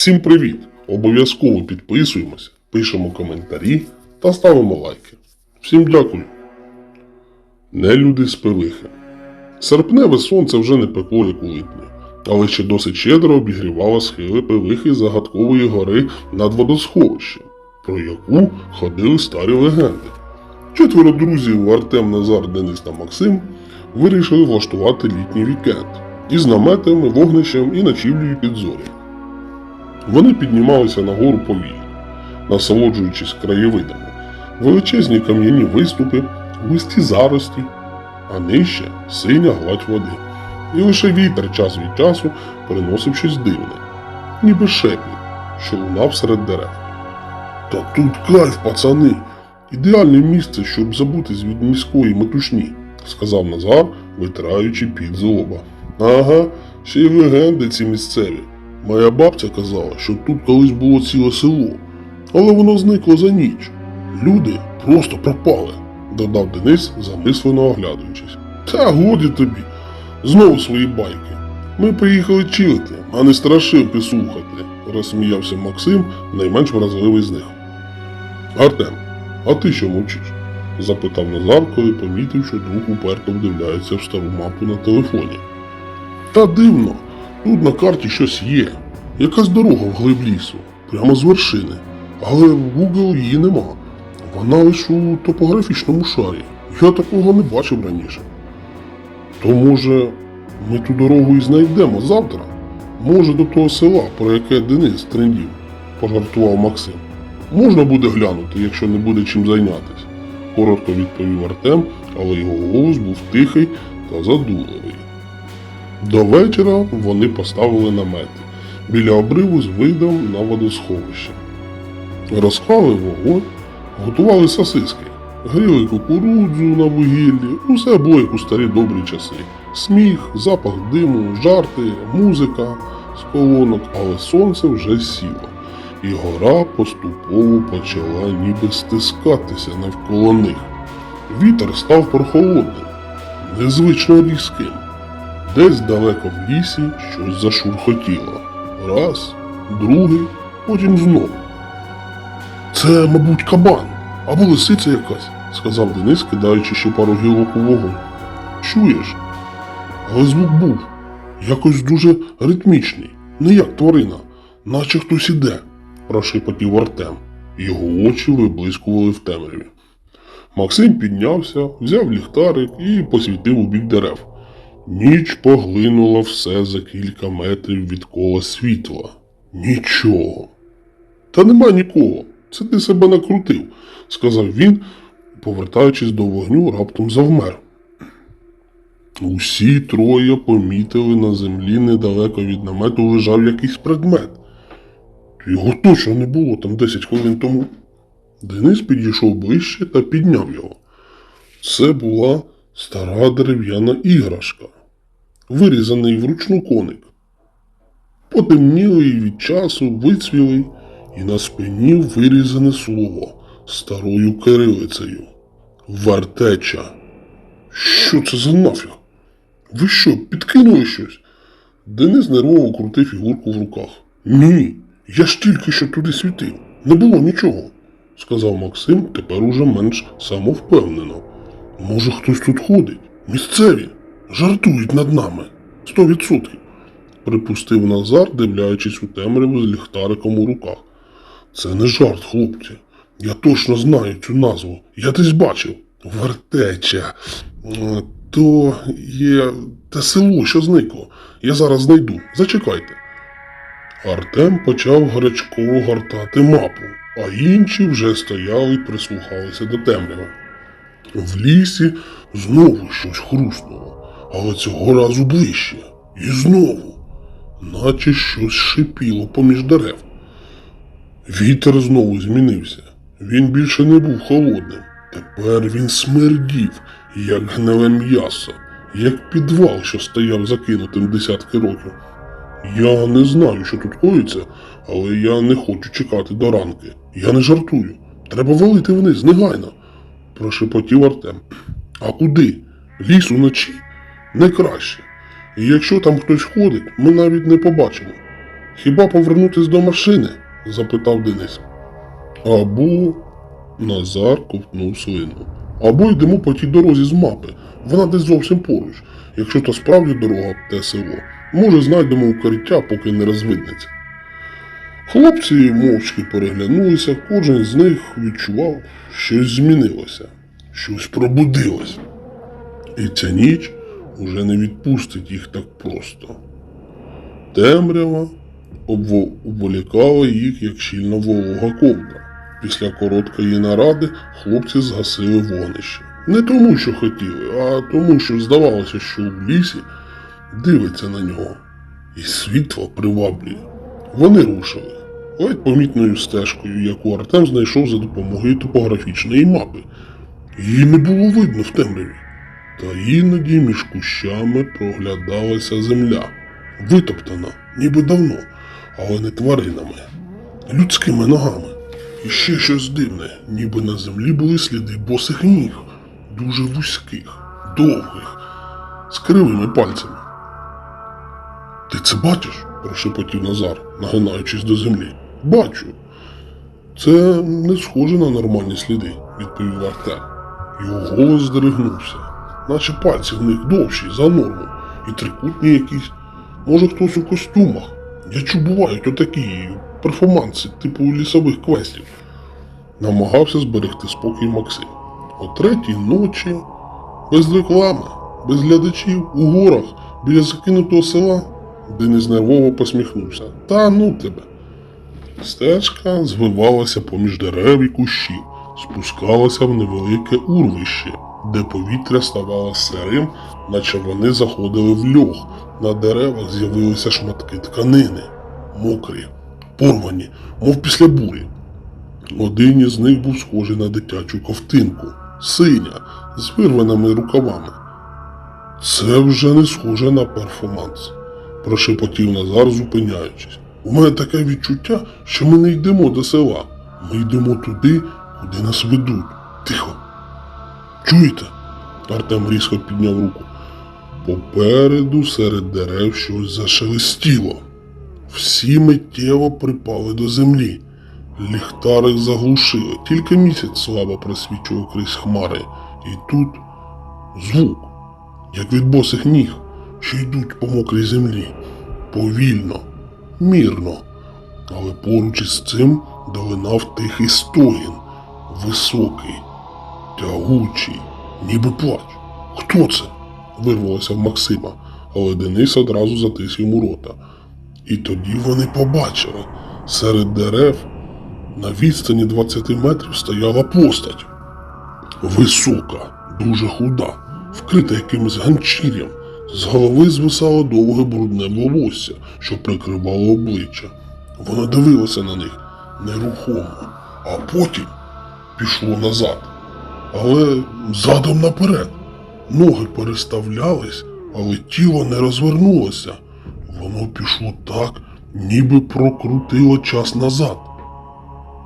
Всім привіт! Обов'язково підписуємося, пишемо коментарі та ставимо лайки. Всім дякую. Нелюди з пилихи. Серпневе сонце вже не пекло, як у липні, але ще досить щедро обігрівало схили пилихи загадкової гори над водосховищем, про яку ходили старі легенди. Четверо друзів Артем, Назар, Денис та Максим вирішили влаштувати літній вікенд із наметами, вогнищем і ночівлею під зорі. Вони піднімалися на гору повільно, насолоджуючись краєвидами, величезні кам'яні виступи, густі зарості, а нижче синя гладь води. І лише вітер час від часу приносив щось дивне, ніби шепіт, що лунав серед дерев. Та тут кайф, пацани! Ідеальне місце, щоб забутись від міської метушні, сказав Назар, витираючи під з лоба. Ага, ще й легенди ці місцеві. Моя бабця казала, що тут колись було ціле село, але воно зникло за ніч. Люди просто пропали, додав Денис, замислено оглядуючись. Та годі тобі, знову свої байки. Ми приїхали чилити, а не страшилки слухати, розсміявся Максим, найменш вразливий з них. Артем, а ти що мовчиш? запитав Назар, коли помітив, що друг уперто вдивляється в стару мапу на телефоні. Та дивно, тут на карті щось є. Якась дорога вглиб лісу, прямо з вершини. Але в Google її нема. Вона лише у топографічному шарі. Я такого не бачив раніше. То може ми ту дорогу і знайдемо завтра? Може до того села, про яке Денис трендів, пожартував Максим. Можна буде глянути, якщо не буде чим зайнятися, коротко відповів Артем, але його голос був тихий та задумливий. До вечора вони поставили намети біля обриву з видом на водосховище. Розклали вогонь, готували сосиски, гріли кукурудзу на вугіллі, усе було як у старі добрі часи. Сміх, запах диму, жарти, музика з колонок, але сонце вже сіло, і гора поступово почала ніби стискатися навколо них. Вітер став прохолодним, незвично різким. Десь далеко в лісі щось зашурхотіло. Раз, другий, потім знову. Це, мабуть, кабан або лисиця якась, сказав Денис, кидаючи ще пару гілок у вогонь. Чуєш? Але звук був якось дуже ритмічний, не як тварина, наче хтось іде, прошепотів Артем. Його очі виблискували в темряві. Максим піднявся, взяв ліхтарик і посвітив у бік дерев. Ніч поглинула все за кілька метрів від кола світла. Нічого. Та нема нікого. Це ти себе накрутив, сказав він, повертаючись до вогню, раптом завмер. Усі троє помітили на землі недалеко від намету лежав якийсь предмет. Його точно не було там 10 хвилин тому. Денис підійшов ближче та підняв його. Це була стара дерев'яна іграшка, вирізаний вручну коник. Потемнілий від часу, вицвілий, і на спині вирізане слово старою кирилицею. Вартеча. Що це за нафіг? Ви що, підкинули щось? Денис нервово крутив фігурку в руках. Ні, я ж тільки що туди світив. Не було нічого, сказав Максим тепер уже менш самовпевнено. Може, хтось тут ходить? Місцеві. Жартують над нами. Сто відсотків. Припустив Назар, дивлячись у темряву з ліхтариком у руках. Це не жарт, хлопці. Я точно знаю цю назву. Я десь бачив. Вертеча. Е, То є те село, що зникло. Я зараз знайду. Зачекайте. Артем почав гарячково гортати мапу, а інші вже стояли й прислухалися до темряви. В лісі знову щось хрустнуло, але цього разу ближче. І знову, наче щось шипіло поміж дерев. Вітер знову змінився. Він більше не був холодним. Тепер він смердів, як гниле м'ясо, як підвал, що стояв закинутим десятки років. Я не знаю, що тут коїться, але я не хочу чекати до ранки. Я не жартую. Треба валити вниз негайно прошепотів Артем. А куди? Ліс уночі? Не краще. І якщо там хтось ходить, ми навіть не побачимо. Хіба повернутись до машини? запитав Денис. Або Назар ковтнув слину. Або йдемо по тій дорозі з мапи. Вона десь зовсім поруч. Якщо то справді дорога те село, може знайдемо укриття, поки не розвиднеться. Хлопці мовчки переглянулися, кожен з них відчував, щось змінилося, щось пробудилось. І ця ніч уже не відпустить їх так просто. Темрява обволікала їх, як щільна волога ковдра. Після короткої наради хлопці згасили вогнище. Не тому, що хотіли, а тому, що здавалося, що в лісі дивиться на нього, і світло приваблює. Вони рушили ледь помітною стежкою, яку Артем знайшов за допомогою топографічної мапи. Її не було видно в темряві. Та іноді між кущами проглядалася земля, витоптана, ніби давно, але не тваринами, людськими ногами. І ще щось дивне, ніби на землі були сліди босих ніг, дуже вузьких, довгих, з кривими пальцями. Ти це бачиш? прошепотів Назар, нагинаючись до землі. Бачу. Це не схоже на нормальні сліди, відповів Артем. Його голос здригнувся, наче пальці в них довші за норму, і трикутні якісь. Може хтось у костюмах. Я чув, бувають отакі перформанси, типу лісових квестів. Намагався зберегти спокій Максим. О третій ночі, без реклами, без глядачів, у горах, біля закинутого села, Денис нервово посміхнувся. Та ну тебе. Стежка звивалася поміж дерев і кущів, спускалася в невелике урвище, де повітря ставало сирим, наче вони заходили в льох. На деревах з'явилися шматки тканини, мокрі, порвані, мов після бурі. Один із них був схожий на дитячу ковтинку, синя, з вирваними рукавами. Це вже не схоже на перформанс, прошепотів Назар, зупиняючись. У мене таке відчуття, що ми не йдемо до села. Ми йдемо туди, куди нас ведуть. Тихо. Чуєте? Артем різко підняв руку. Попереду серед дерев щось зашелестіло. Всі миттєво припали до землі. Ліхтарик заглушили, тільки місяць слабо просвічував крізь хмари. І тут звук, як від босих ніг, що йдуть по мокрій землі. Повільно, мірно. Але поруч із цим долинав тихий стогін, високий, тягучий, ніби плач. Хто це? вирвалося в Максима, але Денис одразу затис йому рота. І тоді вони побачили, серед дерев на відстані 20 метрів стояла постать. Висока, дуже худа, вкрита якимось ганчір'ям. З голови звисало довге брудне волосся, що прикривало обличчя. Вона дивилася на них нерухомо, а потім пішло назад. Але задом наперед. Ноги переставлялись, але тіло не розвернулося. Воно пішло так, ніби прокрутило час назад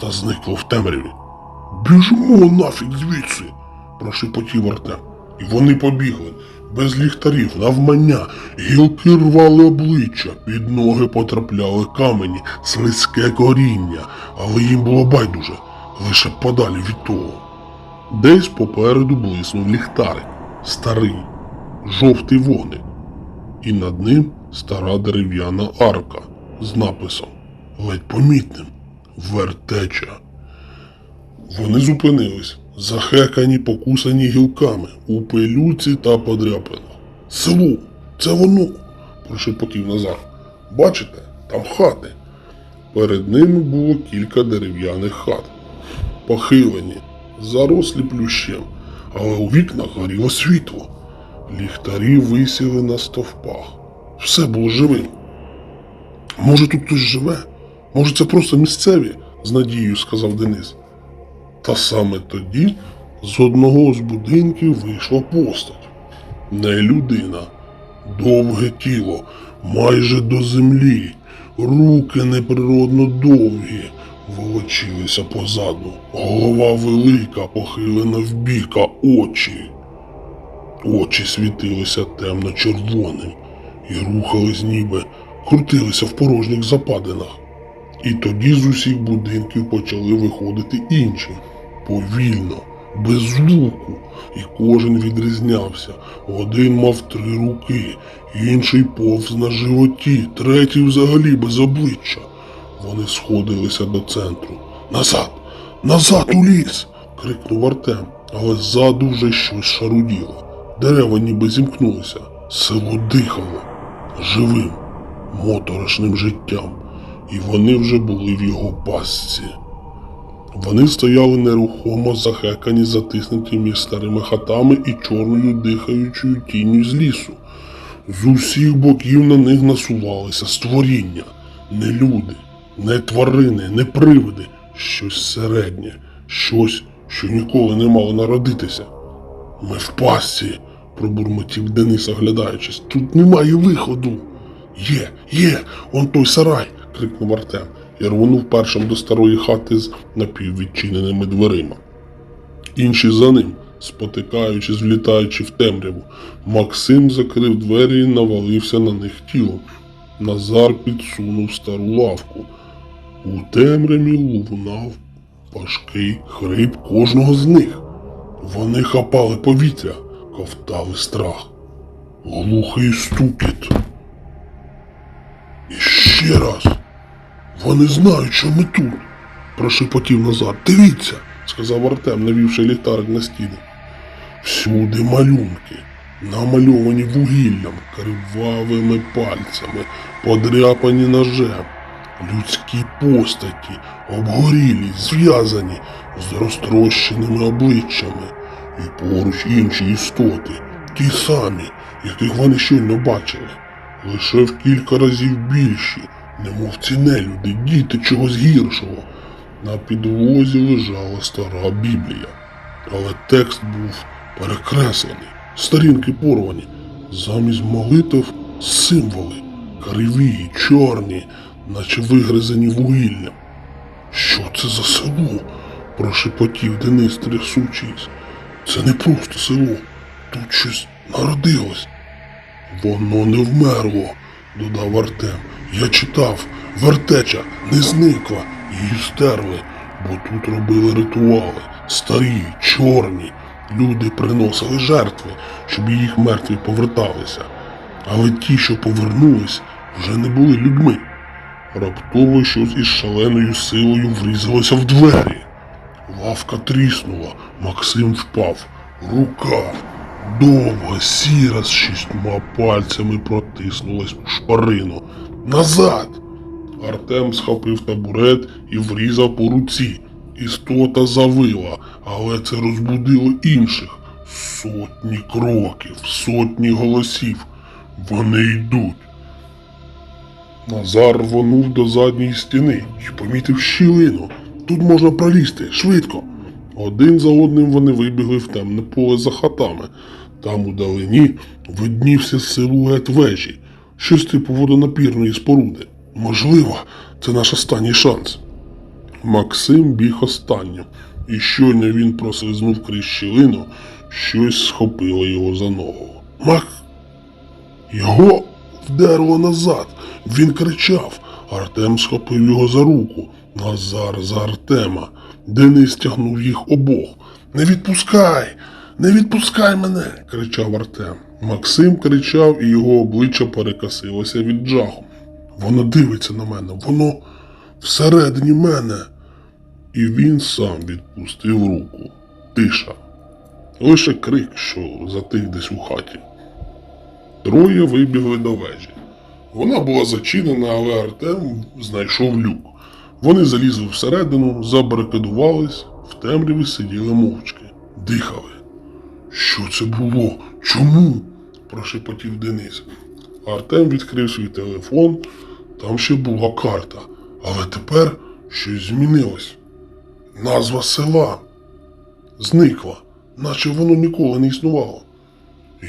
та зникло в темряві. Біжимо нафіг звідси, прошепотів Артем. І вони побігли, без ліхтарів, навмання, гілки рвали обличчя, під ноги потрапляли камені, слизьке коріння, але їм було байдуже, лише подалі від того. Десь попереду блиснув ліхтарик, старий, жовтий вогник, і над ним стара дерев'яна арка з написом, ледь помітним, вертеча. Вони зупинились, захекані, покусані гілками, у пилюці та подряпинах. Село, це воно, прошепотів Назар. Бачите, там хати. Перед ними було кілька дерев'яних хат, похилені, зарослі плющем, але у вікнах горіло світло. Ліхтарі висіли на стовпах. Все було живим. Може, тут хтось живе? Може, це просто місцеві? з надією сказав Денис. Та саме тоді з одного з будинків вийшла постать. Не людина, довге тіло, майже до землі, руки неприродно довгі, волочилися позаду, голова велика, похилена вбік, а очі. Очі світилися темно-червоним і рухались ніби крутилися в порожніх западинах. І тоді з усіх будинків почали виходити інші. Повільно, без звуку, і кожен відрізнявся. Один мав три руки, інший повз на животі, третій взагалі без обличчя. Вони сходилися до центру. Назад! Назад у ліс! крикнув Артем, але ззаду вже щось шаруділо. Дерева ніби зімкнулися. Село дихало живим, моторошним життям, і вони вже були в його пастці. Вони стояли нерухомо захекані, затиснуті між старими хатами і чорною дихаючою тінню з лісу. З усіх боків на них насувалися створіння, не люди, не тварини, не привиди, щось середнє, щось, що ніколи не мало народитися. Ми в пастці, пробурмотів Денис, оглядаючись. Тут немає виходу. Є, є, он той сарай, крикнув Артем і рвонув першим до старої хати з напіввідчиненими дверима. Інші за ним, спотикаючись, влітаючи в темряву, Максим закрив двері і навалився на них тілом. Назар підсунув стару лавку. У темряві лунав важкий хрип кожного з них. Вони хапали повітря, ковтали страх. Глухий стукіт. І ще раз. Вони знають, що ми тут, прошепотів Назар. Дивіться, сказав Артем, навівши ліхтарик на стіни. Всюди малюнки, намальовані вугіллям, кривавими пальцями, подряпані ножем, людські постаті, обгорілі, зв'язані з розтрощеними обличчями, і поруч інші істоти, ті самі, яких вони щойно бачили, лише в кілька разів більші, немов ці нелюди, діти чогось гіршого. На підлозі лежала стара Біблія, але текст був перекреслений, сторінки порвані, замість молитв символи, криві, чорні, наче вигризані вугіллям. Що це за село? прошепотів Денис, трясучись. Це не просто село, тут щось народилось. Воно не вмерло, додав Артем. Я читав, вертеча не зникла, її стерли, бо тут робили ритуали, старі, чорні. Люди приносили жертви, щоб їх мертві поверталися. Але ті, що повернулись, вже не були людьми. Раптово щось із шаленою силою врізалося в двері. Лавка тріснула, Максим впав. Рука довга, сіра з шістьма пальцями протиснулась у шпарину. Назад! Артем схопив табурет і врізав по руці. Істота завила, але це розбудило інших. Сотні кроків, сотні голосів. Вони йдуть. Назар рвонув до задньої стіни і помітив щілину. Тут можна пролізти, швидко. Один за одним вони вибігли в темне поле за хатами. Там удалині виднівся силует вежі, щось типу водонапірної споруди. Можливо, це наш останній шанс. Максим біг останнім, і щойно він прослизнув крізь щілину, щось схопило його за ногу. Мак. Його вдерло назад. Він кричав. Артем схопив його за руку. Назар за Артема. Денис тягнув їх обох. Не відпускай! Не відпускай мене! кричав Артем. Максим кричав, і його обличчя перекосилося від жаху. Воно дивиться на мене, воно всередині мене. І він сам відпустив руку. Тиша. Лише крик, що затих десь у хаті. Троє вибігли до вежі. Вона була зачинена, але Артем знайшов люк. Вони залізли всередину, забарикадувались, в темряві сиділи мовчки, дихали. Що це було? Чому? прошепотів Денис. Артем відкрив свій телефон, там ще була карта, але тепер щось змінилось. Назва села зникла, наче воно ніколи не існувало.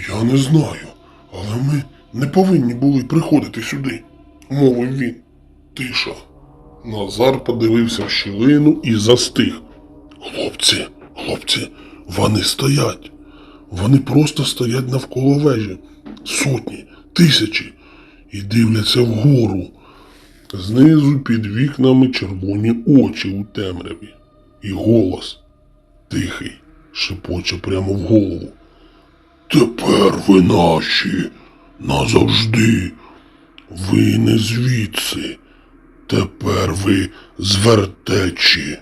Я не знаю, але ми не повинні були приходити сюди, мовив він. Тиша. Назар подивився в щілину і застиг. Хлопці, хлопці, вони стоять. Вони просто стоять навколо вежі. Сотні, тисячі. і дивляться вгору. Знизу під вікнами червоні очі у темряві. І голос тихий, шепоче прямо в голову. Тепер ви наші назавжди. Ви не звідси. Тепер ви з вертечі.